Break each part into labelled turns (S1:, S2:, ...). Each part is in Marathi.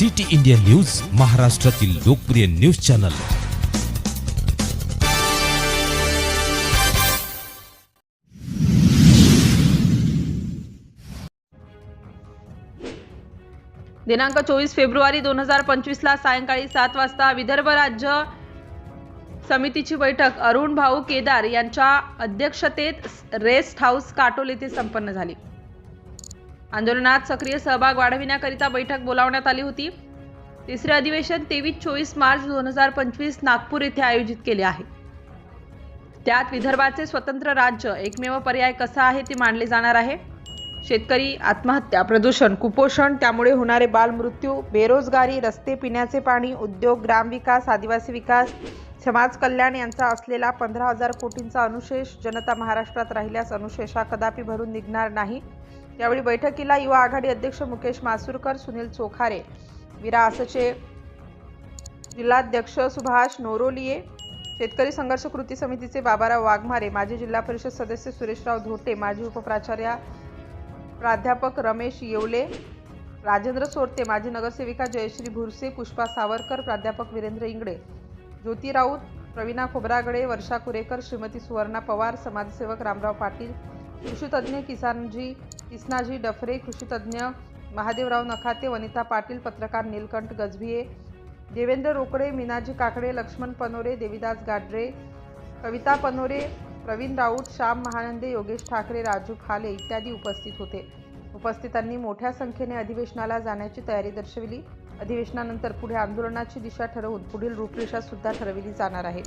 S1: सिटी इंडिया न्यूज महाराष्ट्रातील लोकप्रिय न्यूज चॅनल.
S2: दिनांक चोवीस फेब्रुवारी दोन हजार पंचवीसला सायंकाळी सात वाजता विदर्भ राज्य समितीची बैठक अरुण भाऊ केदार यांच्या अध्यक्षतेत रेस्ट हाऊस काटोल येथे संपन्न झाली. आंदोलनात सक्रिय सहभाग वाढविण्याकरिता बैठक बोलावण्यात आली होती. तिसरे अधिवेशन तेवीस चोवीस मार्च दोन हजार पंचवीस नागपूर येथे आयोजित केले आहे. त्यात विदर्भाचे स्वतंत्र राज्य एकमेव पर्याय कसा आहे ते मांडले जाणार आहे. शेतकरी आत्महत्या प्रदूषण कुपोषण त्यामुळे होणारे बालमृत्यू बेरोजगारी रस्ते पिण्याचे पाणी उद्योग ग्रामविकास आदिवासी विकास समाज कल्याण यांचा असलेला पंधरा हजार कोटींचा अनुशेष जनता महाराष्ट्रात राहिल्यास अनुशेषा कदापि भरून निघणार नाही. यावेळी बैठकीला युवा आघाडी अध्यक्ष मुकेश मासुरकर सुनील चोखारे विरासचे जिल्हाध्यक्ष सुभाष नोरोलिये शेतकरी संघर्ष कृती समितीचे बाबाराव वाघमारे माजी जिल्हा परिषद सदस्य सुरेशराव धोटे माजी उपप्राचार्य प्राध्यापक रमेश येवले राजेंद्र सोरते माजी नगरसेविका जयश्री भुरसे पुष्पा सावरकर प्राध्यापक वीरेंद्र इंगडे ज्योती राऊत प्रवीणा खोबरागडे वर्षा कुरेकर श्रीमती सुवर्णा पवार समाजसेवक रामराव पाटील कृषीतज्ञ किसानजी कृष्णाजी डफरे कृषीतज्ञ महादेवराव नखाते वनिता पाटील पत्रकार नीलकंठ गजभिये देवेंद्र रोकडे मीनाजी काकडे लक्ष्मण पनोरे देविदास गाडरे कविता पनोरे प्रवीण राऊत श्याम महानंदे योगेश ठाकरे राजू खाले इत्यादी उपस्थित होते. उपस्थितांनी मोठ्या संख्येने अधिवेशनाला जाण्याची तयारी दर्शविली. अधिवेशनानंतर पुढे आंदोलनाची दिशा ठरवून पुढील रूपरेषा सुद्धा ठरविली जाणार आहे.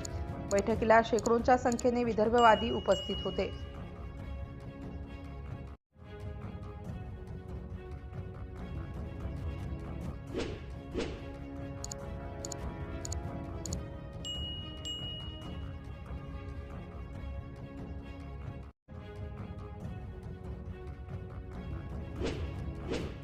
S2: बैठकीला शेकडोंच्या संख्येने विदर्भवादी उपस्थित होते. Thank you.